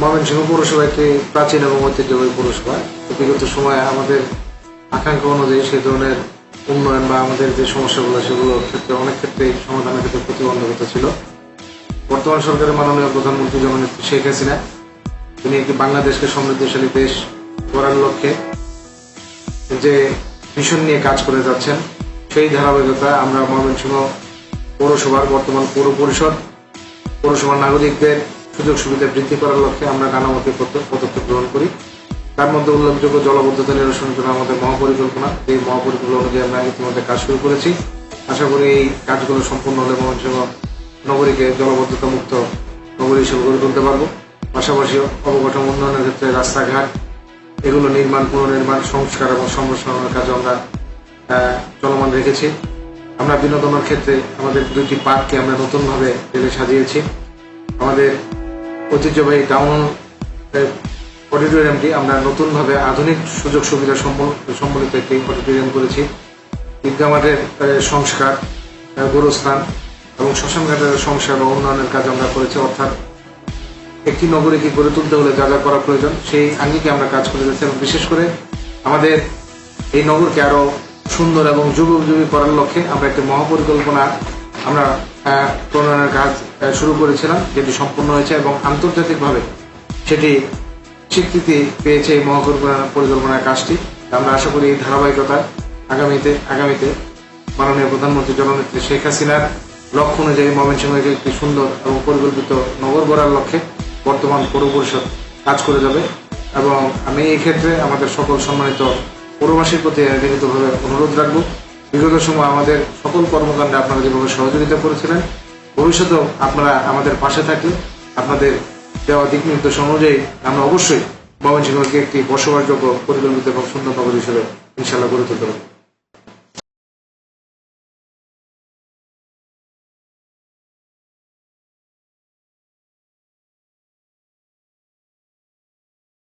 ময়মনসিংহ পৌরসভা একটি প্রাচীন এবং ঐতিহ্যবাহী পৌরসভা বিগত সময়ে আমাদের আকাঙ্ক্ষা অনুযায়ী সেই ধরনের উন্নয়ন বা আমাদের যে সমস্যাগুলো সেগুলোর ক্ষেত্রে অনেক ক্ষেত্রে সমাধানের ক্ষেত্রে প্রতিবন্ধকতা ছিল। বর্তমান সরকারের মাননীয় প্রধানমন্ত্রী জননেত্রী শেখ হাসিনা, তিনি একটি বাংলাদেশকে সমৃদ্ধশালী দেশ করার লক্ষ্যে যে মিশন নিয়ে কাজ করে যাচ্ছেন, সেই ধারাবাহিকতা আমরা ময়মনসিংহ পৌরসভার বর্তমান পৌর পরিষদ, পৌরসভার নাগরিকদের সুযোগ সুবিধা বৃদ্ধি করার লক্ষ্যে আমরা নানামুখী পদ- পদক্ষেপ গ্রহণ করি। তার মধ্যে উল্লেখযোগ্য জলবদ্ধতা নিরসনের জন্য আমাদের মহাপরিকল্পনা। এই মহাপরিকল্পনা অনুযায়ী আমরা ইতিমধ্যে কাজ শুরু করেছি। আশা করি এই কাজগুলো সম্পূর্ণ হলে ময়মনসিংহ নগরীকে জলবদ্ধতা মুক্ত নগরী হিসেবে গড়ে তুলতে পারব। পাশাপাশি অবকাঠামো উন্নয়নের ক্ষেত্রে রাস্তাঘাট, এগুলো নির্মাণ, পুনর্নির্মাণ, সংস্কার এবং সম্প্রসারণের কাজে আমরা চলমান রেখেছি। আমরা বিনোদনের ক্ষেত্রে আমাদের দুইটি পার্ককে আমরা নতুনভাবে ভেবে সাজিয়েছি। আমাদের ঐতিহ্যবাহী টাউন অডিটোরিয়ামটি আমরা নতুনভাবে আধুনিক সুযোগ সুবিধা সম্বলিত একটি অডিটোরিয়াম করেছি। ঈদগা মাঠের সংস্কার গোরস্থান এবং শ্মশানঘাটের সংস্কার বা উন্নয়নের কাজ আমরা করেছি। অর্থাৎ একটি নগরীকে গড়ে তুলতে হলে যা যা করা প্রয়োজন, সেই আঙ্গিকে আমরা কাজ করে যাচ্ছি এবং বিশেষ করে আমাদের এই নগরকে আরও সুন্দর এবং যুবক যুগোপযোগী করার লক্ষ্যে আমরা একটি মহাপরিকল্পনা আমরা প্রণয়নের কাজ শুরু করেছিলাম, যেটি সম্পূর্ণ হয়েছে এবং আন্তর্জাতিকভাবে সেটি স্বীকৃতি পেয়েছে এই মহাপরিকল্পনা পরিকল্পনার কাজটি। আমরা আশা করি এই ধারাবাহিকতা আগামীতে আগামীতে মাননীয় প্রধানমন্ত্রী জননেত্রী শেখ হাসিনার লক্ষ্য অনুযায়ী ময়মনসিংহকে একটি সুন্দর এবং পরিকল্পিত নগর গড়ার লক্ষ্যে বর্তমান পৌর পরিষদ কাজ করে যাবে এবং আমি এই ক্ষেত্রে আমাদের সকল সম্মানিত পৌরবাসীর প্রতি বিনীতভাবে অনুরোধ রাখব। বিগত সময় আমাদের সকল কর্মকাণ্ডে আপনারা যেভাবে সহযোগিতা করেছিলেন, ভবিষ্যতেও আপনারা আমাদের পাশে থাকলে, আপনাদের দেওয়া দিক নির্দেশ অনুযায়ী আমরা অবশ্যই ময়মনসিংহকে একটি বসবাসযোগ্য পরিকল্পিত এবং সুন্দর নগর হিসেবে ইনশাল্লাহ গড়ে তুলতে পারব।